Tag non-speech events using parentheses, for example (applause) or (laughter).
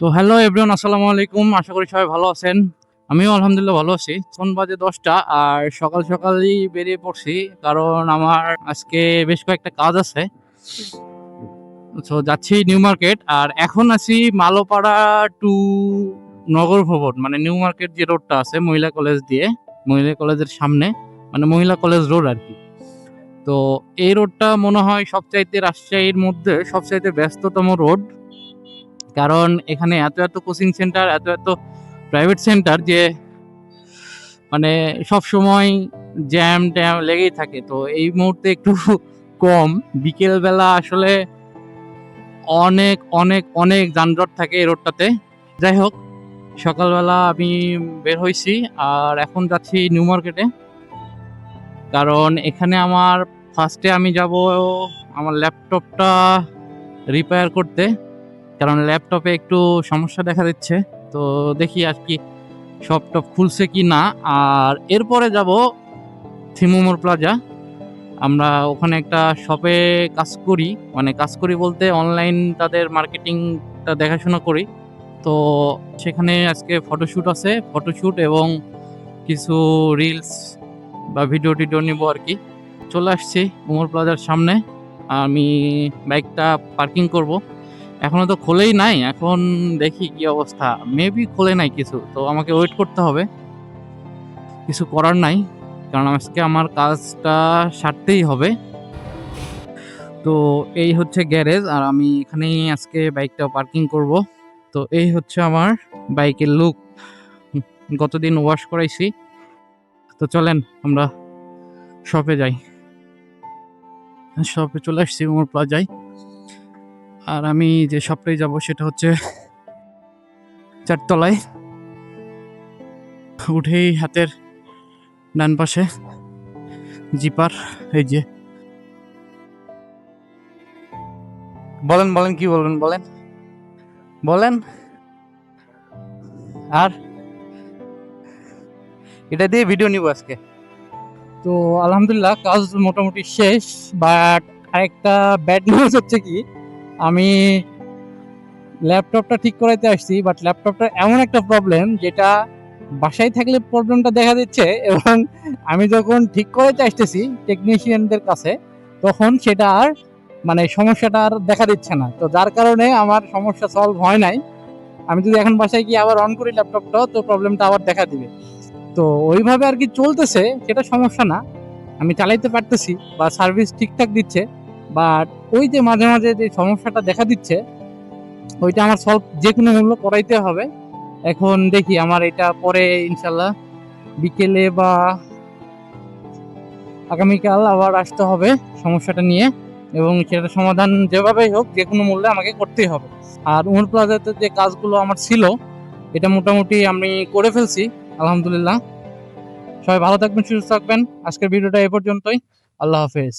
তো hello everyone আসসালামু আলাইকুম। আশা করি সবাই ভালো আছেন। আমিও আলহামদুলিল্লাহ ভালো আছি। কোন বাজে দশটা আর সকাল সকালই বেরিয়ে পড়ছি কারণ আমার আজকে বেশ কয়েকটা কাজ আছে। তো যাচ্ছি নিউ মার্কেট আর এখন আছি মালোপাড়া টু নগর ভবন মানে নিউ মার্কেট যে রোডটা আছে মহিলা কলেজ দিয়ে, মহিলা কলেজের সামনে মানে মহিলা কলেজ রোড আর কি তো এই রোডটা মনে হয় সবচাইতে রাজশাহীর মধ্যে সবচাইতে ব্যস্ততম রোড কারণ এখানে এত এত কোচিং সেন্টার এত এত প্রাইভেট সেন্টার যে মানে সব সময় জ্যাম ট্যাম লেগেই থাকে। তো এই মুহূর্তে একটু (laughs) কম। বিকেলবেলা আসলে অনেক অনেক অনেক যানজট থাকে এই রোডটাতে। যাই হোক, সকালবেলা আমি বের হয়েছি আর এখন যাচ্ছি নিউ মার্কেটে কারণ এখানে আমার ফার্স্টে আমি যাব আমার ল্যাপটপটা রিপেয়ার করতে। কারণ ল্যাপটপে একটু সমস্যা দেখা দিচ্ছে। তো দেখি আর কি সব টপ খুলছে কি না। আর এরপরে যাব থিমুমোর প্লাজা আমরা ওখানে একটা শপে কাজ করি। মানে কাজ করি বলতে অনলাইন তাদের মার্কেটিংটা দেখাশোনা করি। তো সেখানে আজকে ফটোশ্যুট আছে। ফটোশ্যুট এবং কিছু রিলস বা ভিডিও টিডিও নিব আর কি। চলে আসছি উমর প্লাজার সামনে। আমি বাইকটা পার্কিং করব। এখনও তো খোলেই নাই, এখন দেখি কি অবস্থা। মেবি খোলে নাই কিছু, তো আমাকে ওয়েট করতে হবে। কিছু করার নাই, কারণ আজকে আমার কাজটা সারতেই হবে। তো এই হচ্ছে গ্যারেজ, আর আমি এখানেই আজকে বাইকটা পার্কিং করব। তো এই হচ্ছে আমার বাইকের লুক গতদিন ওয়াশ করাইছি। তো চলেন, আমরা শপে যাই। শপে চলে আসছি উমর প্লাজায়। আর আমি যে শপটায় যাব সেটা হচ্ছে চারতলায়। উঠেই হাতের ডান পাশে জিপার, এই যে। বলেন বলেন, কি বলবেন, বলেন? বলেন। আর? এটা দিয়ে ভিডিও নিব আজকে। তো আলহামদুলিল্লাহ, কাজ মোটামুটি শেষ বাট আরেকটা ব্যাড নিউজ হচ্ছে কি? আমি ল্যাপটপটা ঠিক করাইতে আসছি বাট ল্যাপটপটা এমন একটা প্রবলেম যেটা বাসায় থাকলে প্রবলেমটা দেখা দিচ্ছে (laughs) এবং আমি যখন ঠিক করাইতে আসতেছি টেকনিশিয়ানদের কাছে, তখন সেটা আর মানে সমস্যাটা আর দেখা দিচ্ছে না। তো যার কারণে আমার সমস্যা সলভ হয় নাই। আমি যদি এখন বাসায় গিয়ে আবার অন করি ল্যাপটপটা তো প্রবলেমটা আবার দেখা দিবে। তো ওইভাবে আর কি চলতেছে, সেটা সমস্যা না। আমি চালাইতে পারতেছি বা সার্ভিস ঠিকঠাক দিচ্ছে। বাট ওই যে মাঝে মাঝে যে সমস্যাটা দেখা দিচ্ছে, ওইটা আমার সলভ যে কোনো মূল্য করাইতে হবে। এখন দেখি আমার এটা পরে ইনশাল্লাহ বিকেলে বা আগামীকাল আবার আসতে হবে সমস্যাটা নিয়ে এবং সেটা সমাধান যেভাবেই হোক যে কোনো মূল্যে আমাকে করতেই হবে। আর উমর প্লাজাতে যে কাজগুলো আমার ছিল, এটা মোটামুটি আমি করে ফেলছি, আলহামদুলিল্লাহ। সবাই ভালো থাকবেন, সুস্থ থাকবেন। আজকের ভিডিওটা এ পর্যন্তই। আল্লাহ হাফেজ।